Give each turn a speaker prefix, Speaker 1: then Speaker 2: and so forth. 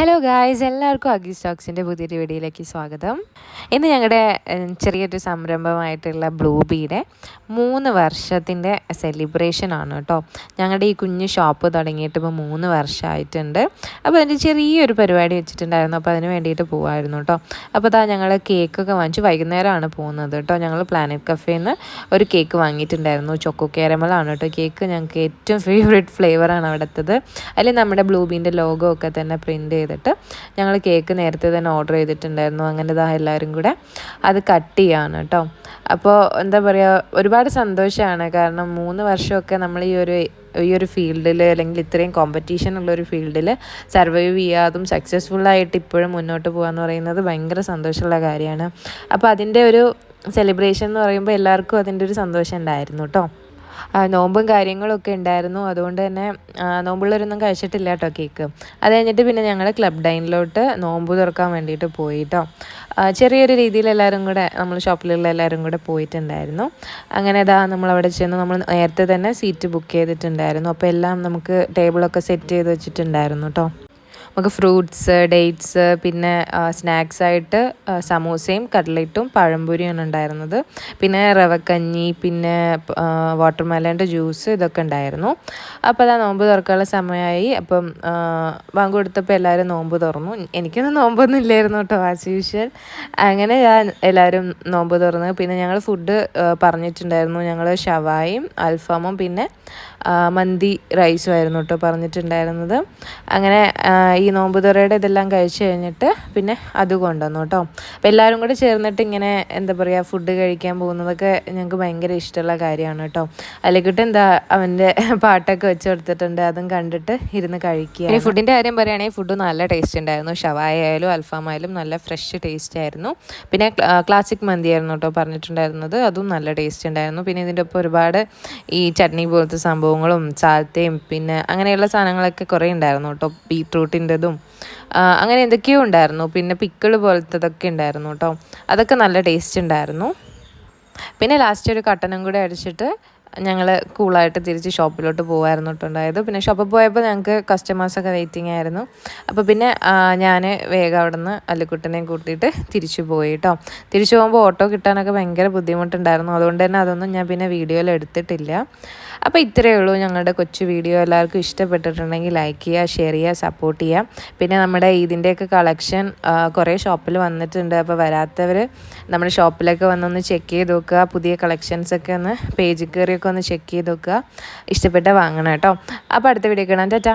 Speaker 1: Hello guys എല്ലാവർക്കും അഗി സ്റ്റോക്സിന്റെ പുതിയൊരു വീഡിയോയിലേക്ക് സ്വാഗതം. ഇന്ന് ഞങ്ങളുടെ ചെറിയൊരു സംരംഭമായിട്ടുള്ള ബ്ലൂബിയുടെ മൂന്ന് വർഷത്തിന്റെ സെലിബ്രേഷൻ ആണ് കേട്ടോ. ഞങ്ങളുടെ ഈ കുഞ്ഞ് ഷോപ്പ് തുടങ്ങിയിട്ട് ഇപ്പോൾ മൂന്ന് വർഷമായിട്ടുണ്ട് അപ്പോൾ അതിന്റെ ചെറിയൊരു പരിപാടി വെച്ചിട്ടുണ്ടായിരുന്നു. അപ്പോൾ അതിന് വേണ്ടിയിട്ട് പോകുമായിരുന്നു കേട്ടോ. അപ്പോൾ അതാ ഞങ്ങൾ കേക്കൊക്കെ വാങ്ങിച്ചു വൈകുന്നേരമാണ് പോകുന്നത് കേട്ടോ. ഞങ്ങൾ പ്ലാനറ്റ് കഫേയിൽ നിന്ന് ഒരു കേക്ക് വാങ്ങിയിട്ടുണ്ടായിരുന്നു. ചൊക്കോ കേരമലാണ് കേട്ടോ. കേക്ക് ഞങ്ങൾക്ക് ഏറ്റവും ഫേവറേറ്റ് ഫ്ലേവറാണ് അവിടുത്തത്. അതിൽ നമ്മുടെ ബ്ലൂബീന്റെ ലോഗോ ഒക്കെ തന്നെ പ്രിന്റ് ചെയ്തിട്ട് ഞങ്ങൾ കേക്ക് നേരത്തെ തന്നെ ഓർഡർ ചെയ്തിട്ടുണ്ടായിരുന്നു. അങ്ങനെ ഇതാ എല്ലാവരും കൂടെ അത് കട്ട് ചെയ്യാണ് കേട്ടോ അപ്പോൾ എന്താ പറയുക ഒരുപാട് സന്തോഷമാണ് കാരണം മൂന്ന് വർഷമൊക്കെ നമ്മൾ ഈ ഒരു ഈ ഒരു ഫീൽഡിൽ അല്ലെങ്കിൽ ഇത്രയും കോമ്പറ്റീഷൻ ഉള്ള ഒരു ഫീൽഡിൽ സർവൈവ് ചെയ്യാതും അതും സക്സസ്ഫുള്ളായിട്ട് ഇപ്പോഴും മുന്നോട്ട് പോകുക എന്ന് പറയുന്നത് ഭയങ്കര സന്തോഷമുള്ള കാര്യമാണ്. അപ്പോൾ അതിന്റെ ഒരു സെലിബ്രേഷൻ എന്ന് പറയുമ്പോൾ എല്ലാവർക്കും അതിന്റെ ഒരു സന്തോഷം ഉണ്ടായിരുന്നു കേട്ടോ നോമ്പും കാര്യങ്ങളൊക്കെ ഉണ്ടായിരുന്നു. അതുകൊണ്ട് തന്നെ നോമ്പുള്ളവരൊന്നും കഴിച്ചിട്ടില്ല കേട്ടോ കേക്ക്. അത് കഴിഞ്ഞിട്ട് പിന്നെ ഞങ്ങൾ ക്ലബ് ഡൈനിലോട്ട് നോമ്പ് തുറക്കാൻ വേണ്ടിയിട്ട് പോയി കേട്ടോ ചെറിയൊരു രീതിയിൽ എല്ലാവരും കൂടെ നമ്മൾ ഷോപ്പിലുള്ള എല്ലാവരും കൂടെ പോയിട്ടുണ്ടായിരുന്നു. അങ്ങനെ ഇതാ നമ്മൾ അവിടെ ചെന്ന് നമ്മൾ നേരത്തെ തന്നെ സീറ്റ് ബുക്ക് ചെയ്തിട്ടുണ്ടായിരുന്നു. അപ്പോൾ എല്ലാം നമുക്ക് ടേബിളൊക്കെ സെറ്റ് ചെയ്ത് വെച്ചിട്ടുണ്ടായിരുന്നു കേട്ടോ നമുക്ക് ഫ്രൂട്ട്സ് ഡേറ്റ്സ് പിന്നെ സ്നാക്സ് ആയിട്ട് സമൂസയും കട്ട്ലറ്റും പഴംപൊരിയാണ് ഉണ്ടായിരുന്നത്. പിന്നെ റവക്കഞ്ഞി പിന്നെ വാട്ടർ മെലന്റെ ജ്യൂസ് ഇതൊക്കെ ഉണ്ടായിരുന്നു. അപ്പോൾ അതാ നോമ്പ് തുറക്കാനുള്ള സമയമായി. അപ്പം ബാങ്ക് കൊടുത്തപ്പോൾ എല്ലാവരും നോമ്പ് തുറന്നു. എനിക്കൊന്നും നോമ്പൊന്നും ഇല്ലായിരുന്നു കേട്ടോ ആസ് യൂഷ്വൽ അങ്ങനെ ഞാൻ എല്ലാവരും നോമ്പ് തുറന്ന്. പിന്നെ ഞങ്ങൾ ഫുഡ് പറഞ്ഞിട്ടുണ്ടായിരുന്നു. ഞങ്ങൾ ഷവായും അൽഫാമും പിന്നെ മന്തി റൈസും ആയിരുന്നു കേട്ടോ പറഞ്ഞിട്ടുണ്ടായിരുന്നത്. അങ്ങനെ ഈ നോമ്പ് തുറയുടെ ഇതെല്ലാം കഴിച്ച് കഴിഞ്ഞിട്ട് പിന്നെ അത് കൊണ്ടുവന്നു കേട്ടോ. അപ്പോൾ എല്ലാവരും കൂടെ ചേർന്നിട്ട് ഇങ്ങനെ എന്താ പറയുക ഫുഡ് കഴിക്കാൻ പോകുന്നതൊക്കെ ഞങ്ങൾക്ക് ഭയങ്കര ഇഷ്ടമുള്ള കാര്യമാണ് കേട്ടോ. അല്ലെങ്കിൽ എന്താ അവന്റെ പാട്ടൊക്കെ വെച്ച് കൊടുത്തിട്ടുണ്ട് അതും കണ്ടിട്ട് ഇരുന്ന് കഴിക്കുക ഇനി ഫുഡിന്റെ കാര്യം പറയുകയാണെങ്കിൽ ഫുഡ് നല്ല ടേസ്റ്റ് ഉണ്ടായിരുന്നു. ഷവായ ആയാലും അൽഫാം ആയാലും നല്ല ഫ്രഷ് ടേസ്റ്റ് ആയിരുന്നു. പിന്നെ ക്ലാസിക് മന്തി ആയിരുന്നു കേട്ടോ പറഞ്ഞിട്ടുണ്ടായിരുന്നത്. അതും നല്ല ടേസ്റ്റ് ഉണ്ടായിരുന്നു. പിന്നെ ഇതിന്റെ ഒപ്പം ഒരുപാട് ഈ ചട്നി പോലത്തെ സംഭവങ്ങളും ചാത്തയും പിന്നെ അങ്ങനെയുള്ള സാധനങ്ങളൊക്കെ കുറേ ഉണ്ടായിരുന്നു കേട്ടോ. ബീട്രൂട്ടിന്റെ ും അങ്ങനെ എന്തൊക്കെയോ ഉണ്ടായിരുന്നു. പിന്നെ പിക്കിൾ പോലത്തതൊക്കെ ഉണ്ടായിരുന്നു കേട്ടോ. അതൊക്കെ നല്ല ടേസ്റ്റ് ഉണ്ടായിരുന്നു. പിന്നെ ലാസ്റ്റ് ഒരു കട്ടനും കൂടെ അടിച്ചിട്ട് ഞങ്ങൾ കൂളായിട്ട് തിരിച്ച് ഷോപ്പിലോട്ട് പോകുമായിരുന്നു കേട്ടുണ്ടായത് പിന്നെ ഷോപ്പിൽ പോയപ്പോൾ ഞങ്ങൾക്ക് കസ്റ്റമേഴ്സൊക്കെ വെയിറ്റിംഗ് ആയിരുന്നു. അപ്പോൾ പിന്നെ ഞാൻ വേഗം അവിടെ നിന്ന് അല്ലിക്കുട്ടനെയും കൂട്ടിയിട്ട് തിരിച്ചു പോയി കേട്ടോ തിരിച്ചു പോകുമ്പോൾ ഓട്ടോ കിട്ടാനൊക്കെ ഭയങ്കര ബുദ്ധിമുട്ടുണ്ടായിരുന്നു. അതുകൊണ്ട് തന്നെ അതൊന്നും ഞാൻ പിന്നെ വീഡിയോയിൽ എടുത്തിട്ടില്ല. അപ്പോൾ ഇത്രയേ ഉള്ളൂ ഞങ്ങളുടെ കൊച്ചു വീഡിയോ എല്ലാവർക്കും ഇഷ്ടപ്പെട്ടിട്ടുണ്ടെങ്കിൽ ലൈക്ക് ചെയ്യുക ഷെയർ ചെയ്യുക സപ്പോർട്ട് ചെയ്യുക. പിന്നെ നമ്മുടെ ഇതിന്റെയൊക്കെ കളക്ഷൻ കുറേ ഷോപ്പിൽ വന്നിട്ടുണ്ട്. അപ്പോൾ വരാത്തവർ നമ്മുടെ ഷോപ്പിലൊക്കെ വന്നൊന്ന് ചെക്ക് ചെയ്ത് നോക്കുക. പുതിയ കളക്ഷൻസൊക്കെ ഒന്ന് പേജിൽ കയറിയൊക്കെ ഒന്ന് ചെക്ക് ചെയ്ത് നോക്കുക. ഇഷ്ടപ്പെട്ട വാങ്ങണം കേട്ടോ. അപ്പോൾ അടുത്ത വീഡിയോ കാണാം. ടാറ്റാ.